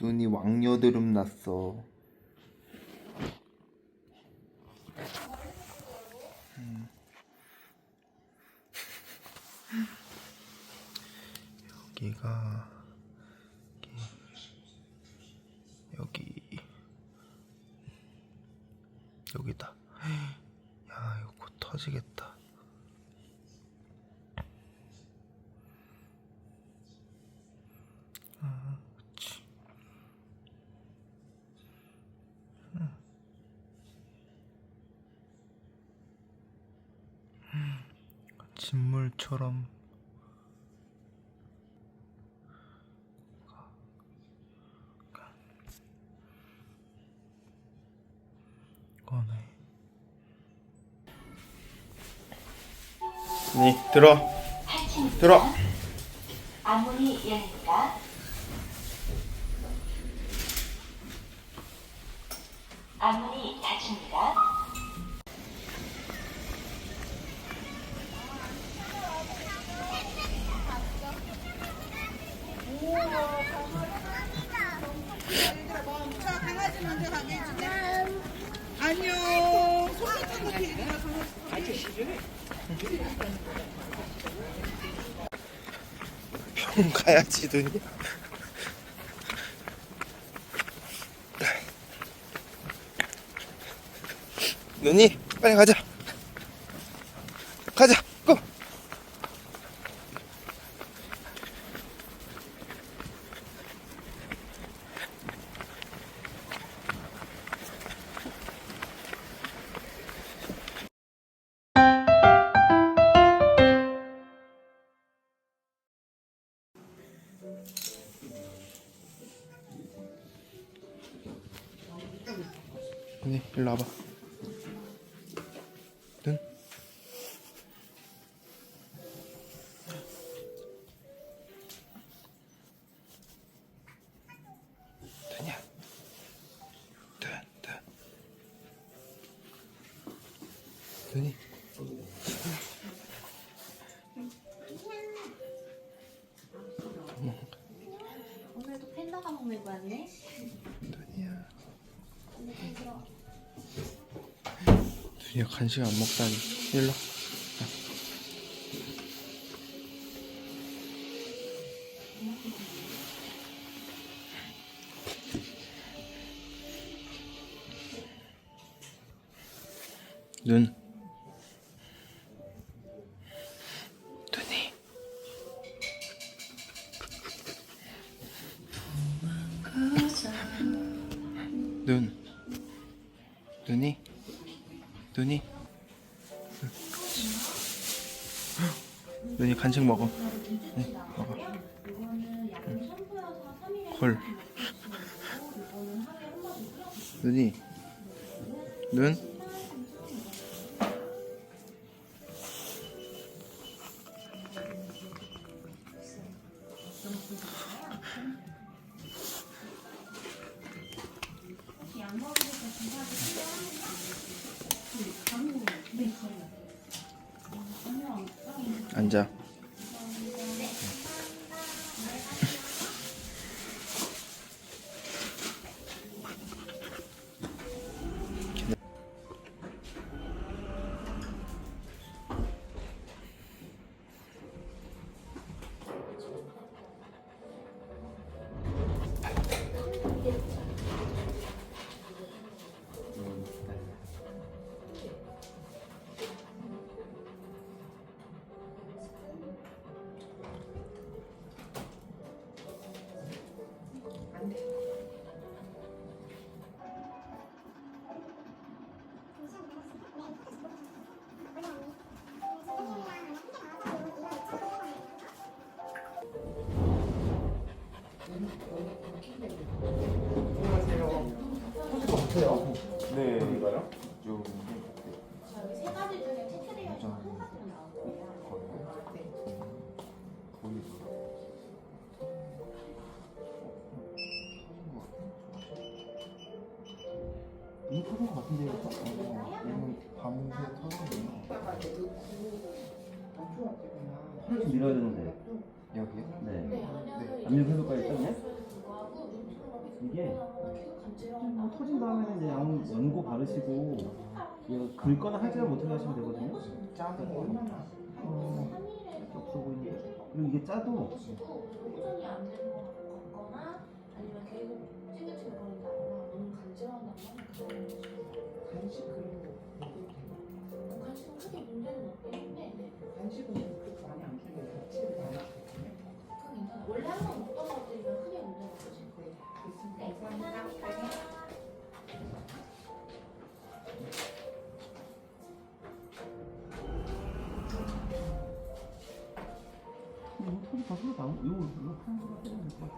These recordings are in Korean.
눈이 왕여드름 났어. 음. 여기가 여기 여기 여기다. 야 이거 곧 터지겠다. 진물처럼 꺼내. 네, 들어. 들어. 앞문이 열립니 병 가야지 눈이. 눈이 빨리. 가자. 눈이 일로 와봐. 눈. 눈이야. 눈, 눈. 눈이. 눈이야 간식 안 먹다니. 일로. 눈. 눈이. 눈. 눈이. 눈이 간식 먹어. 네, 먹어. 헐. 눈이. 눈. 앉아. 이 터진 것 같은데 이거 이건 밤새 터졌네요. 팔을 좀 밀어야 되는데. 여기요? 네. 네, 밀고 해볼까요, 일단요? 불구하고 눈처럼 이게 뭐 터진 다음에는 이제 양 연고 바르시고 이거 긁거나 하지를 못하게 하시면 되거든요. 짜는 거 어, 이렇게 없어 보이는데. 그리고 이게 짜도 이거 털이 다 흘러 나오. 이거 이거 하얀 거가 빼면 될것 같아.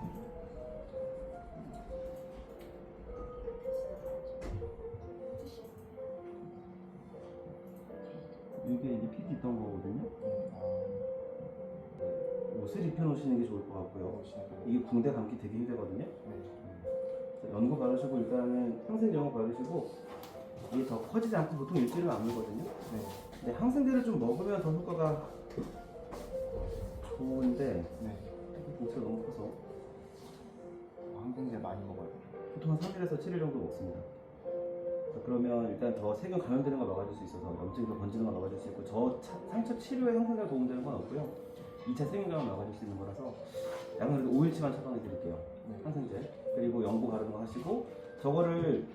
이게 이제 핏이 있던 거거든요. 옷을 입혀 놓으시는 게 좋을 것 같고요. 이게 붕대 감기 되게 힘들거든요. 자, 연고 바르시고 일단은 항생제용 바르시고 이게 더 커지지 않고 보통 일주일은 안 물거든요. 근데 항생제를 좀 먹으면 더 효과가 좋은데 봉투가 너무 커서 항생제 많이 먹어요 보통 한 3일에서 7일 정도 먹습니다. 자, 그러면 일단 더 세균 감염되는 걸 막아줄 수 있어서 염증이 더 번지는 걸 막아줄 수 있고 저 차- 상처 치료에 항생제가 도움되는 건 없고요. 2차 세균 감염 막아줄 수 있는 거라서 약은 그래도 5일치만 처방해 드릴게요. 네. 항생제 그리고 연고 바르는 거 하시고 저거를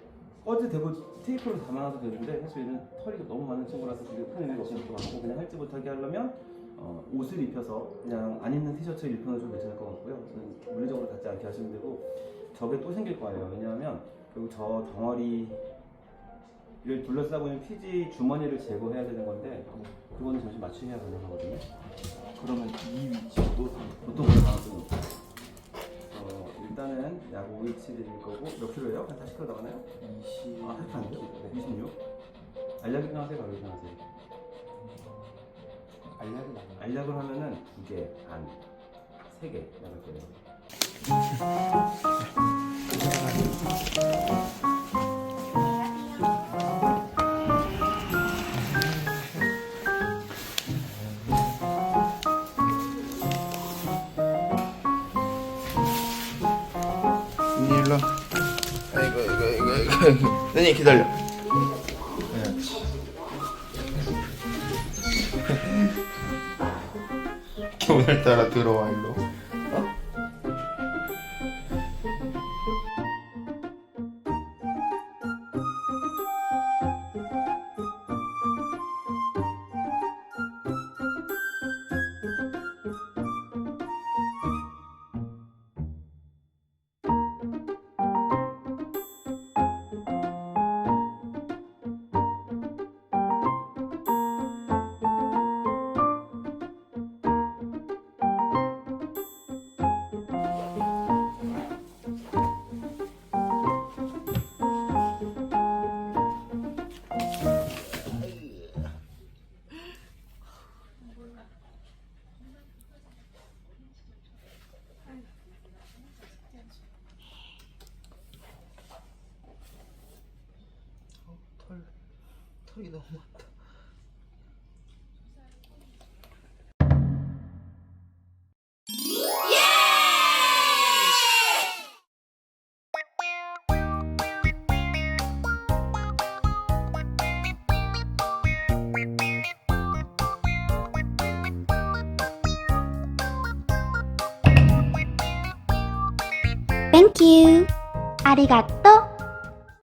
꺼지 대고 테이프로 담아놔도 되는데 사실 얘는 털이 너무 많은 친구라서 지금 큰 의미가 것 같고 그냥 할지 못하게 하려면 어, 옷을 입혀서 그냥 안 입는 티셔츠 입혀도 좀 괜찮을 것 같고요. 저는 물리적으로 닿지 않게 하시면 되고 저게 또 생길 거예요. 왜냐하면 결국 저 덩어리를 둘러싸고 있는 피지 주머니를 제거해야 되는 건데 그거는 잠시 맞추해야 가능하거든요. 그러면 이 위치도 보통 가능성이 없어요. 어, 일단은 약 5일치를 드릴 거고 몇 킬로예요? 한 40킬로 나가나요? 20 아, 할거 안 돼요? 네. 26? 알약이나 하세요? 가격이나 하세요? 알약이 나요 알약을 하면은 두 개, 반, 세개 나갈 거예요. 언니 일로 와. 아이고 아이고 아이고 아이고 아이고 언니 기다려 오늘따라 들어와 일로 鳥が終わったありがとう。